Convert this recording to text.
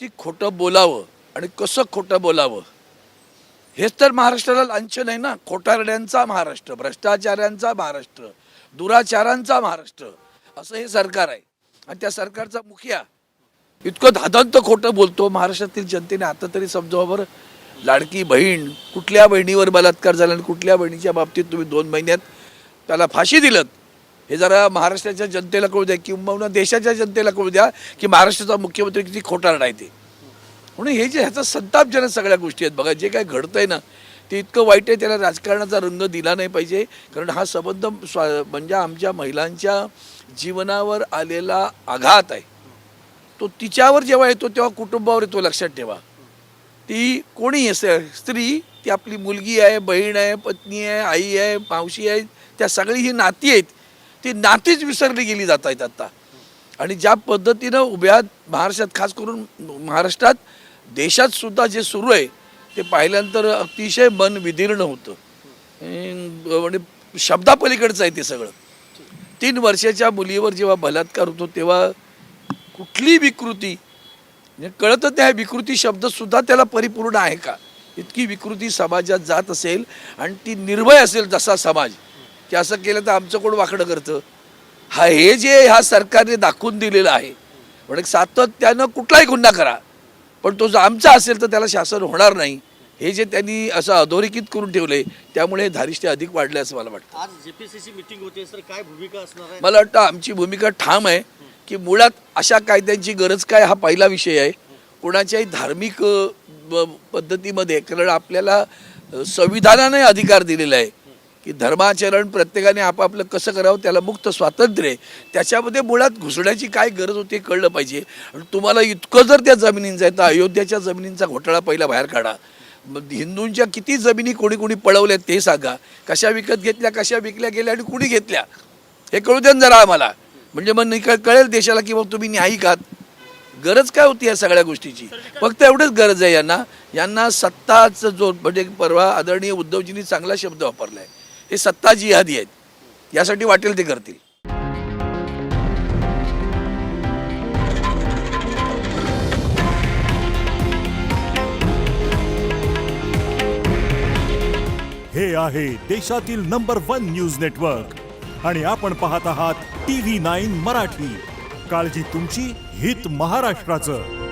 किती खोटं बोलावं आणि कसं खोटं बोलावं? हेच तर महाराष्ट्राला लांछन आहे ना? खोटारड्यांचा महाराष्ट्र भ्रष्टाचाऱ्यांचा महाराष्ट्र दुराचारांचा महाराष्ट्र असं हे सरकार आहे. आणि त्या सरकारचा मुखिया इतकं धादंत खोटं बोलतो. महाराष्ट्रातील जनतेने आता तरी समजावं बरं. लाडकी बहीण कुठल्या बहिणीवर बलात्कार झाला आणि कुठल्या बहिणीच्या बाबतीत तुम्ही दोन महिन्यात त्याला फाशी दिलं हे जरा महाराष्ट्राच्या जनतेला कळू द्या किंवा देशाच्या जनतेला कळू द्या की महाराष्ट्राचा मुख्यमंत्री किती खोटारडा आहे ते. म्हणून हे जे ह्याचा संतापजनक सगळ्या गोष्टी आहेत बघा जे काय घडतंय ना ते इतकं वाईट आहे त्याला राजकारणाचा रंग दिला नाही पाहिजे. कारण हा संबंध स्वा म्हणजे आमच्या महिलांच्या जीवनावर आलेला आघात आहे. तो तिच्यावर जेव्हा येतो तेव्हा कुटुंबावर येतो लक्षात ठेवा. ती कोणी असे स्त्री ती आपली मुलगी आहे बहीण आहे पत्नी आहे आई आहे मावशी आहे त्या सगळी ही नाती आहेत. ती नातीच विसरली गेली जात आहेत आता. आणि ज्या पद्धतीनं उभ्या महाराष्ट्रात खास करून महाराष्ट्रात देशात सुद्धा जे सुरू आहे ते पाहिल्यानंतर अतिशय मन विदीर्ण होतं. म्हणजे शब्दापलीकडचं आहे ते सगळं. तीन वर्षाच्या मुलीवर जेव्हा बलात्कार होतो तेव्हा कुठली विकृती? म्हणजे कळतं त्या विकृती शब्दसुद्धा त्याला परिपूर्ण आहे का? इतकी विकृती समाजात जात असेल आणि ती निर्भय असेल जसा समाज. की असं केलं तर आमचं कोण वाकडं करतं? हा हे जे ह्या सरकारने दाखवून दिलेलं आहे म्हणजे सातत्यानं कुठलाही गुन्हा करा पण तो जर आमचा असेल तर त्याला शासन होणार नाही. हे जे त्यांनी असं अधोरेखित करून ठेवले त्यामुळे हे धारिष्ट्य अधिक वाढले असं मला वाटतं. आज जेपीसीसी मीटिंग होते सर काय भूमिका असणार आहे? मला वाटतं आमची भूमिका ठाम आहे की मुळात अशा कायद्यांची गरज काय हा पहिला विषय आहे. कोणाच्याही धार्मिक पद्धतीमध्ये कारण आपल्याला संविधानाने अधिकार दिलेला आहे. की धर्माचरण प्रत्येकाने आपापलं कसं करावं त्याला मुक्त स्वातंत्र्य आहे. त्याच्यामध्ये मुळात घुसण्याची काय गरज होती हे कळलं पाहिजे. आणि तुम्हाला इतकं जर त्या जमिनींचं आहे तर अयोध्याच्या जमिनींचा घोटाळा पहिला बाहेर काढा. मग हिंदूंच्या किती जमिनी कोणी कोणी पळवल्यात ते सांगा. कशा विकत घेतल्या कशा विकल्या गेल्या आणि कुणी घेतल्या? हे कळू द्या जरा आम्हाला. म्हणजे मग निक कळेल देशाला की मग तुम्ही न्यायिक आहात. गरज काय होती या सगळ्या गोष्टीची? फक्त एवढंच गरज आहे यांना. यांना सत्ताचा जो म्हणजे परवा आदरणीय उद्धवजींनी चांगला शब्द वापरला आहे हे सत्ता जिहादी आहेत. यासाठी वाटेल ते करतील. हे आहे देशातील नंबर वन न्यूज नेटवर्क. आणि आपण पाहत आहात टी व्ही नाईन मराठी. काळजी तुमची हित महाराष्ट्राचं.